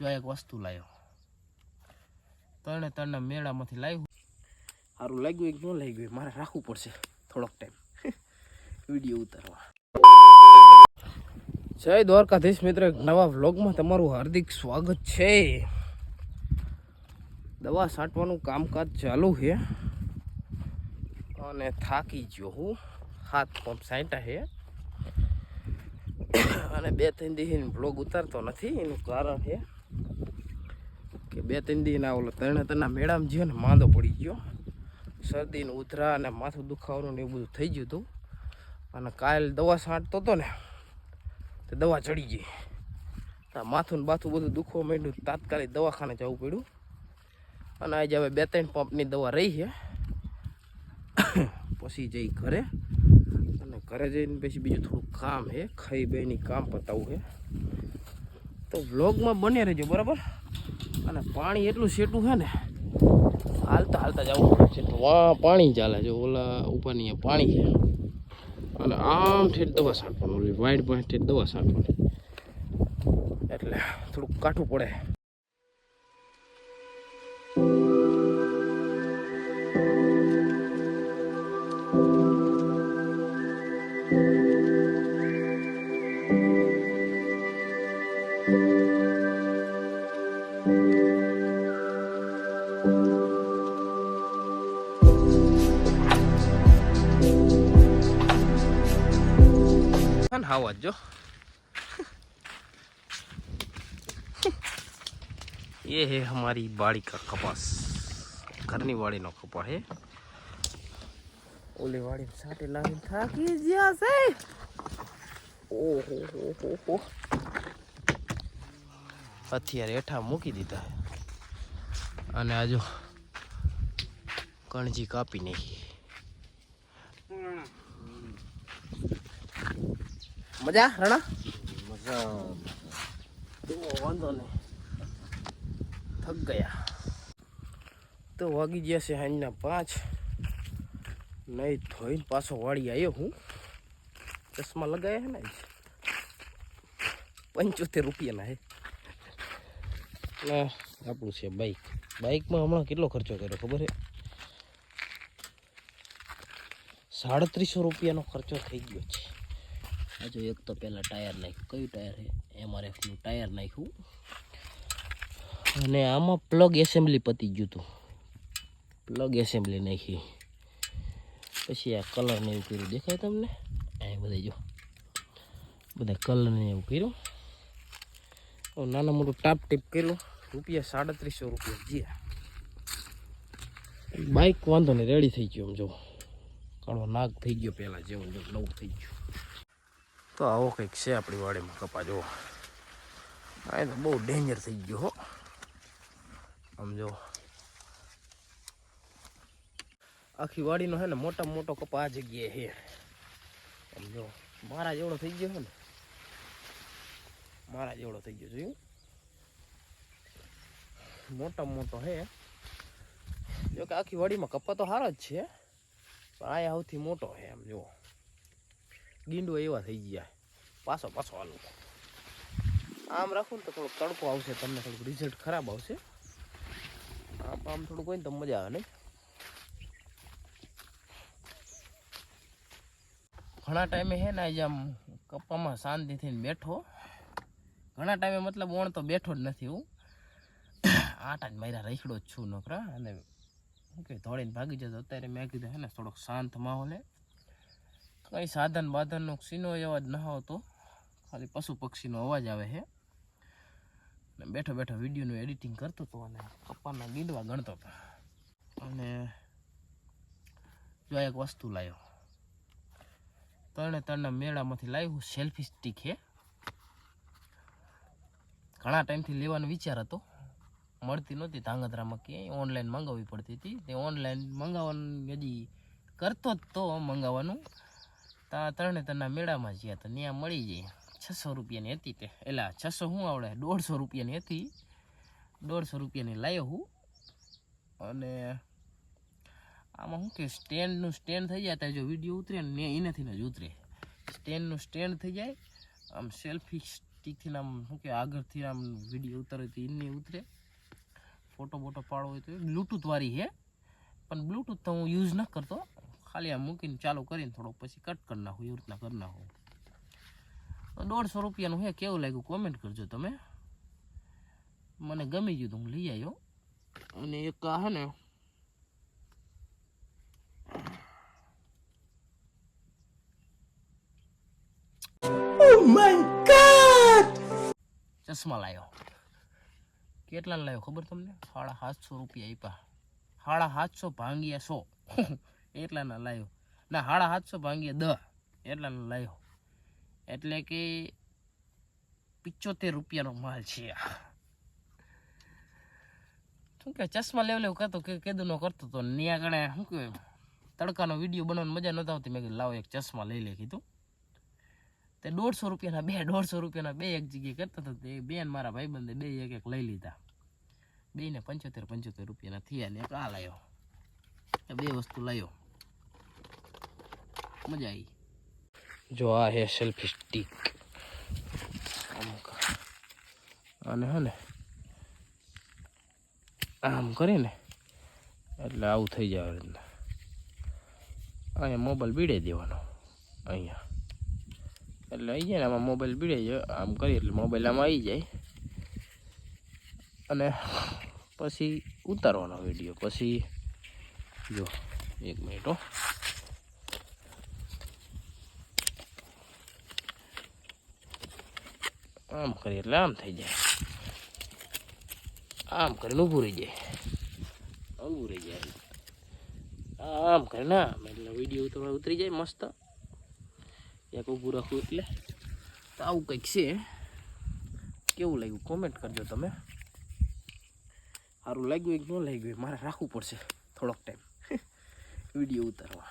જો એક વસ્તુ લાવ્યો ત્રણે ત્રણના મેળામાંથી લાવ્યું સારું લાગ્યું એક ન લાગ્યું મારે રાખવું પડશે થોડોક ટાઈમ વીડિયો ઉતારવા. જય દ્વારકાધીશ મિત્ર. નવા વ્લોગમાં તમારું હાર્દિક સ્વાગત છે. દવા છાંટવાનું કામકાજ ચાલુ છે. અને થાકી ગયો હું. હાથ પંપ સાંટા છે. અને બે ત્રણ દિવસ બ્લોગ ઉતારતો નથી. એનું કારણ છે કે બે ત્રણ દિન ઓલો ત્રણે ત્રણના મેળામાં જ્યો ને માંદો પડી ગયો. શરદીને ઉધરા અને માથું દુખાવાનું ને એવું બધું થઈ ગયું હતું. અને કાલ દવા છાંટતો હતો ને, તો દવા ચડી ગઈ. માથું ને બાથું બધું દુખવા માંડ્યું તાત્કાલિક દવાખાને જવું પડ્યું. અને આજે હવે બે ત્રણ પંપની દવા રહી છે. પછી જઈ ઘરે. અને ઘરે જઈને પછી બીજું થોડું કામ છે. ખાઈ બેની કામ પતાવું છે. તો વ્લોગમાં બને રહેજો, બરાબર? અને પાણી એટલું સેટું છે ને, હાલતા હાલતા જવું પડે છે. વાં પાણી ચાલે છે, ઓલા ઉપરની પાણી છે. અને આમ ઠેઠ દવા છાંટવાનું, ઓલી વાઈડ પાસે ઠેઠ દવા છાંટવાની. એટલે થોડુંક કાઠું પડે. અને હાવા જો ये है हमारी बाड़ी का कपास ઘરની વાડીનો કપા હે ઓલી વાડી સાટે લાવીને થાકી ગયા છે ઓહો હો હો હો અત્યારે હેઠા મૂકી દીધા અને આ જો કણજી કાપી નાખી મજા? રણા? મજા વાંધો નહીં થક ગયા. તો વાગી ગયા છે સાંજના પાંચ. નહીં ધોઈને પાછો વાળી આવ્યો હું. ચશ્મા લગાવ્યા હે ને પંચોતેર રૂપિયાના હે. ના આપણું છે બાઈક બાઈકમાં હમણાં કેટલો ખર્ચો કર્યો ખબર છે સાડત્રીસો રૂપિયાનો ખર્ચો થઈ ગયો છે. આ જો એક તો પહેલાં ટાયર નાખ્યું. કયું ટાયર છે? એમઆરએફનું ટાયર નાખ્યું. અને આમાં પ્લગ એસેમ્બલી પતી ગયું હતું. પ્લગ એસેમ્બલી નાખી. પછી આ કલર ને એવું કર્યું. દેખાય તમને? અહીં બધા જો. બધા કલરને એવું કર્યું. નાના મોટું ટાપ ટીપ કર્યું. રૂપિયા સાડત્રીસો રૂપિયા. જ્યાં. બાઇક વાંધો નહીં રેડી થઈ ગયો આમ જો. કાળો નાગ થઈ ગયો પહેલાં જેવું નવું થઈ ગયું. તો આવો કંઈક છે આપણી વાડીમાં કપા, જુઓ. આ તો બહુ ડેન્જર થઈ ગયો, હો. આમ જો આખી વાડીનો છે ને મોટા મોટો કપા આ જગ્યાએ છે. આમ જો મારા જેવડો થઈ ગયો છે ને. મારા જેવડો થઈ ગયો જોયું મોટા મોટો છે. જો કે આખી વાડીમાં કપા તો સારો જ છે, પણ આ સૌથી મોટો છે, આમ જો ગીંડો એવા થઈ ગયા. પાછો પાછો હાલો. આમ રાખું ને તો થોડોક તડકો આવશે, તમને થોડુંક રિઝલ્ટ ખરાબ આવશે. આમ આમ થોડુંક હોય ને તો મજા આવે, નહીં? ઘણા ટાઈમે છે ને આજે આમ કપ્પામાં શાંતિ થઈને બેઠો. ઘણા ટાઈમે મતલબ ઓણ તો બેઠો જ નથી હું. આટા જ માર્યા રહીડો જ છું નોકરા. અને શું કે, ધોળીને ભાગી જતો. અત્યારે મેં કીધું હે ને, થોડોક શાંત માહોલે કંઈ સાધન બાધનનો સીનો અવાજ ન આવતો. ખાલી પશુ પક્ષીનો અવાજ આવે છે. ને બેઠો બેઠો વિડીયોનું એડિટિંગ કરતો હતો અને પપ્પાના ગીડવા ગણતો હતો. અને જો એક વસ્તુ લાવ્યો ત્રણે ત્રણના મેળામાંથી લાવ્યું સેલ્ફી સ્ટીક હે. ઘણા ટાઈમથી લેવાનો વિચાર હતો. મળતી નહોતી ધાંગધ્રામાં ક્યાંય. ઓનલાઈન મંગાવવી પડતી હતી. તે ઓનલાઈન મંગાવવાનું હજી કરતો જ તો મંગાવવાનું. તા ત્રણે ત્રણના મેળામાં જ્યાં તો ત્યાં મળી જાય છસો રૂપિયાની હતી તે. એટલે છસો શું આવડે? દોઢસો રૂપિયાની હતી. દોઢસો રૂપિયાની લાવ્યો હું. અને આમાં શું કે, સ્ટેન્ડનું સ્ટેન્ડ થઈ જાય, ત્યાં જો વીડિયો ઉતરે ને એનાથી જ ઉતરે. સ્ટેન્ડનું સ્ટેન્ડ થઈ જાય, આમ સેલ્ફી સ્ટીકથી આમ શું કે, આગળથી આમ વીડિયો ઉતરે તો એને ઉતરે. ફોટો બોટો પાડવો હોય તો બ્લૂટૂથવાળી છે પણ બ્લૂટૂથ તો હું યુઝ ન કરતો. ખાલી આમ મૂકીને ચાલુ કરીને થોડોક પછી કટ કરી નાખું એવી રીતના કરી નાખું. દોઢસો રૂપિયાનું હે કેવું લાગ્યું કોમેન્ટ કરજો તમે. મને ગમી ગયું તો હું લઈ આવ્યો. અને એક આ હે ને ચશ્મા લાવ્યો કેટલા લાવ્યો ખબર તમને? સાડા સાતસો રૂપિયા આપ્યા. સાડા સાતસો ભાંગ્યા સો. એટલાના લાવ્યો ના, સાડા સાતસો ભાંગ્યા દહ એટલાનો લાવ્યો એટલે કે પિચોતેર રૂપિયાનો માલ છે શું કે, ચશ્મા લેવ લેવ કરતો કે કેદું નો કરતો તો. ન્યા ગણે શું કે તડકાનો વીડિયો બનાવવાની મજા નહોતા આવતી. મેં કીધું, લાવો એક ચશ્મા લઈ લે કીધું. તે દોઢસો રૂપિયાના બે, દોઢસો રૂપિયાના બે એક જગ્યાએ કરતા હતા. તે બેન મારા ભાઈબંધે બે એક એક લઈ લીધા. બેને પંચોતેર પંચોતેર રૂપિયાના થયા ને એક આ લાવ્યો બે વસ્તુ લાવ્યો મજા આવી જો આ હે સેલ્ફી સ્ટીક અને હે ને? આમ કરીને. એટલે આવું થઈ જાય રીતના અહીંયા મોબાઈલ બીડે દેવાનો. અહીંયા. એટલે આવી જાય ને આમાં મોબાઈલ બીડે જાય. આમ કરીએ એટલે મોબાઈલ આમાં આવી જાય. અને પછી ઉતારવાનો વીડિયો પછી જો, એક મિનિટ હો. આમ કરીએ એટલે આમ થઈ જાય. આમ કરીને ઊભું રહી જાય. ઊભું રહી જાય. આમ કરીને આમ. એટલે વીડિયો તમારે ઉતરી જાય મસ્ત. એક ઊભું રાખવું એટલે. તો આવું કંઈક છે. કેવું લાગ્યું? કોમેન્ટ કરજો તમે. સારું લાગ્યું કે ન લાગ્યું મારે રાખવું પડશે થોડોક ટાઈમ વીડિયો ઉતારવા